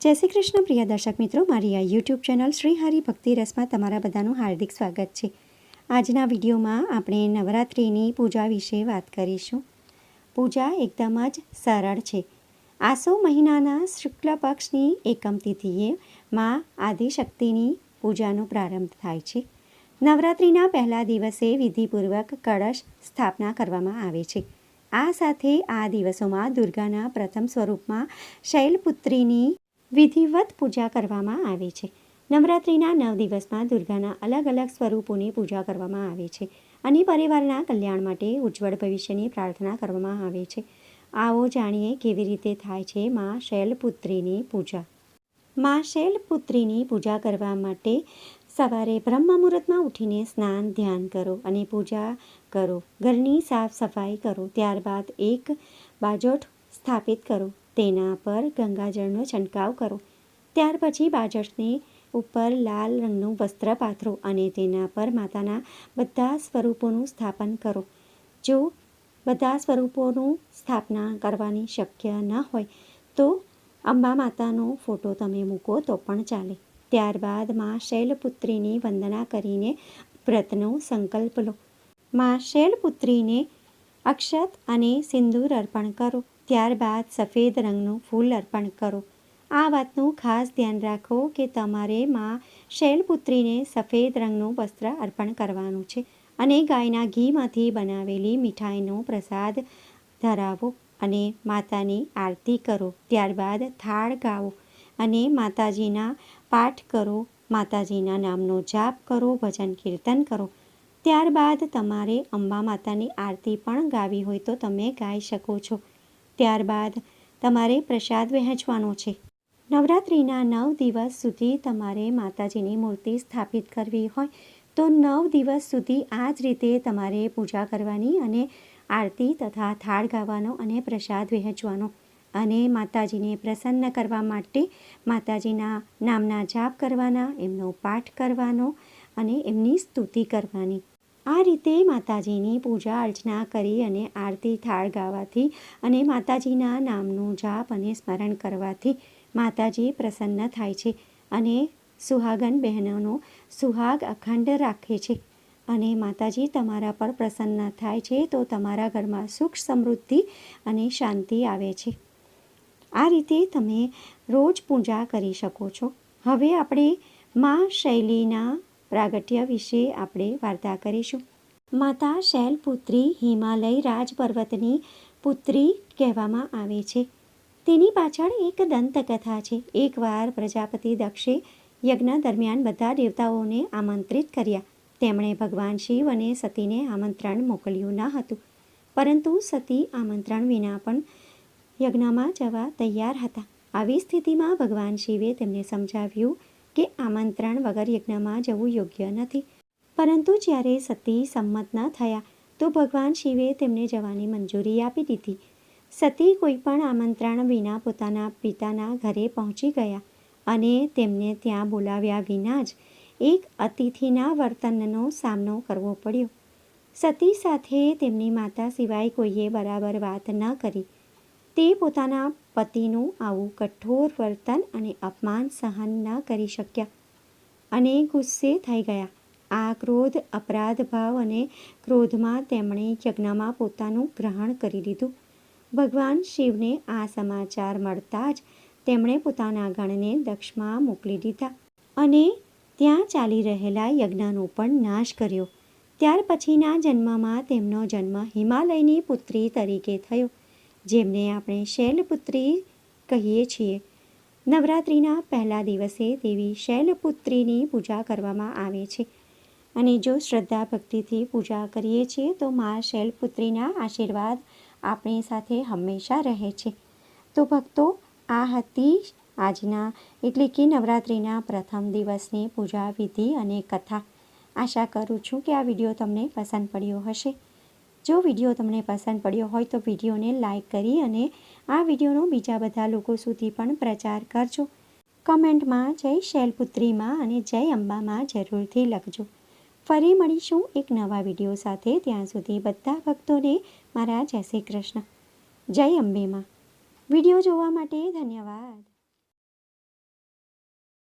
જય શ્રી કૃષ્ણ પ્રિય દર્શક મિત્રો. મારી આ યુટ્યુબ ચેનલ શ્રી હરિ ભક્તિ રસમાં તમારા બધાનું હાર્દિક સ્વાગત છે. આજના વિડીયોમાં આપણે નવરાત્રિની પૂજા વિશે વાત કરીશું. પૂજા એકદમ જ સરળ છે. આસો મહિનાના શુક્લ પક્ષની એકમ તિથિએ માં આદિશક્તિની પૂજાનો પ્રારંભ થાય છે. નવરાત્રિના પહેલા દિવસે વિધિપૂર્વક કળશ સ્થાપના કરવામાં આવે છે. આ સાથે આ દિવસોમાં દુર્ગાના પ્રથમ સ્વરૂપમાં શૈલપુત્રીની વિધિવત પૂજા કરવામાં આવે છે. નવરાત્રિના નવ દિવસમાં દુર્ગાના અલગ અલગ સ્વરૂપોની પૂજા કરવામાં આવે છે અને પરિવારના કલ્યાણ માટે ઉજ્જવળ ભવિષ્યની પ્રાર્થના કરવામાં આવે છે. આવો જાણીએ કેવી રીતે થાય છે મા શૈલપુત્રીની પૂજા. મા શૈલપુત્રીની પૂજા કરવા માટે સવારે બ્રહ્મ મુહૂર્તમાં ઉઠીને સ્નાન, ધ્યાન કરો અને પૂજા કરો. ઘરની સાફ સફાઈ કરો. ત્યારબાદ એક બાજોઠ સ્થાપિત કરો. તેના પર ગંગાજળનો છંટકાવ કરો. ત્યાર પછી બાજટની ઉપર લાલ રંગનું વસ્ત્ર પાથરો અને તેના પર માતાના બધા સ્વરૂપોનું સ્થાપન કરો. જો બધા સ્વરૂપોનું સ્થાપના કરવાની શક્ય ન હોય, તો અંબા માતાનો ફોટો તમે મૂકો તો પણ ચાલે. ત્યારબાદમાં શૈલપુત્રીની વંદના કરીને વ્રતનો સંકલ્પ લો. માં શૈલપુત્રીને અક્ષત અને સિંદૂર અર્પણ કરો. ત્યારબાદ સફેદ રંગનું ફૂલ અર્પણ કરો. આ વાતનું ખાસ ધ્યાન રાખો કે તમારે માં શૈલપુત્રીને સફેદ રંગનું વસ્ત્ર અર્પણ કરવાનું છે અને ગાયના ઘીમાંથી બનાવેલી મીઠાઈનો પ્રસાદ ધરાવો અને માતાની આરતી કરો. ત્યારબાદ થાળ ગાઓ અને માતાજીના પાઠ કરો. માતાજીના નામનો જાપ કરો, ભજન કીર્તન કરો. ત્યારબાદ તમારે અંબા માતાની આરતી પણ ગાવી હોય તો તમે ગાઈ શકો છો. ત્યારબાદ તમારે પ્રસાદ વહેંચવાનો છે. નવરાત્રિના નવ દિવસ સુધી તમારે માતાજીની મૂર્તિ સ્થાપિત કરવી હોય તો નવ દિવસ સુધી આ જ રીતે તમારે પૂજા કરવાની અને આરતી તથા થાળ ગાવાનો અને પ્રસાદ વહેંચવાનો. અને માતાજીને પ્રસન્ન કરવા માટે માતાજીના નામના જાપ કરવાના, એમનો પાઠ કરવાનો અને એમની સ્તુતિ કરવાની. આ રીતે માતાજીની પૂજા અર્ચના કરી અને આરતી થાળ ગાવાથી અને માતાજીના નામનું જાપ અને સ્મરણ કરવાથી માતાજી પ્રસન્ન થાય છે અને સુહાગન બહેનોનો સુહાગ અખંડ રાખે છે. અને માતાજી તમારા પર પ્રસન્ન થાય છે તો તમારા ઘરમાં સુખ સમૃદ્ધિ અને શાંતિ આવે છે. આ રીતે તમે રોજ પૂજા કરી શકો છો. હવે આપણે મા શૈલીના પ્રાગટ્ય વિશે આપણે વાર્તા કરીશું. માતા શૈલપુત્રી હિમાલય રાજપર્વતની પુત્રી કહેવામાં આવે છે. તેની પાછળ એક દંતકથા છે. એકવાર પ્રજાપતિ દક્ષે યજ્ઞ દરમિયાન બધા દેવતાઓને આમંત્રિત કર્યા. તેમણે ભગવાન શિવ અને સતીને આમંત્રણ મોકલ્યું ન હતું. પરંતુ સતી આમંત્રણ વિના પણ યજ્ઞમાં જવા તૈયાર હતા. આવી સ્થિતિમાં ભગવાન શિવે તેમને સમજાવ્યું કે આમંત્રણ વગર યજ્ઞમાં જવું યોગ્ય નથી. પરંતુ જ્યારે સતી સંમત ન થયા, તો ભગવાન શિવે તેમને જવાની મંજૂરી આપી દીધી. સતી કોઈપણ આમંત્રણ વિના પોતાના પિતાના ઘરે પહોંચી ગયા અને તેમને ત્યાં બોલાવ્યા વિના જ એક અતિથિના વર્તનનો સામનો કરવો પડ્યો. સતી સાથે તેમની માતા સિવાય કોઈએ બરાબર વાત ન કરી. તે પોતાના પતિનું આવું કઠોર વર્તન અને અપમાન સહન ન કરી શક્યા. અને ગુસ્સે થઈ ગયા. આ ક્રોધ, અપરાધ ભાવ અને ક્રોધમાં તેમણે યજ્ઞમાં પોતાનું ગ્રહણ કરી લીધું. ભગવાન શિવને આ સમાચાર મળતા જ તેમણે પોતાના ગણને દક્ષમાં મોકલી દીધા અને ત્યાં ચાલી રહેલા યજ્ઞનો પણ નાશ કર્યો. ત્યાર પછીના જન્મમાં તેમનો જન્મ હિમાલયની પુત્રી તરીકે થયો. જેમને આપણે શૈલપુત્રી કહીએ છીએ. નવરાત્રિના પહેલા દિવસે દેવી શૈલપુત્રીની પૂજા કરવામાં આવે છે અને જો શ્રદ્ધા ભક્તિથી પૂજા કરીએ છીએ તો મા શૈલપુત્રીના આશીર્વાદ આપણી સાથે હંમેશા રહે છે. તો ભક્તો, આ હતી આજના એટલે કે નવરાત્રિના પ્રથમ દિવસની પૂજા વિધિ અને કથા. આશા કરું છું કે આ વીડિયો તમને પસંદ પડ્યો હશે. જો વીડિયો તમને પસંદ પડ્યો હોય તો વિડીયોને લાઇક કરી અને આ વિડીયોનો બીજા બધા લોકો સુધી પણ પ્રચાર કરજો. કમેન્ટમાં જય શૈલપુત્રીમાં અને જય અંબામાં જરૂરથી લખજો. ફરી મળીશું એક નવા વીડિયો સાથે. ત્યાં સુધી બધા ભક્તોને મારા જય શ્રી કૃષ્ણ. જય અંબેમાં વીડિયો જોવા માટે ધન્યવાદ.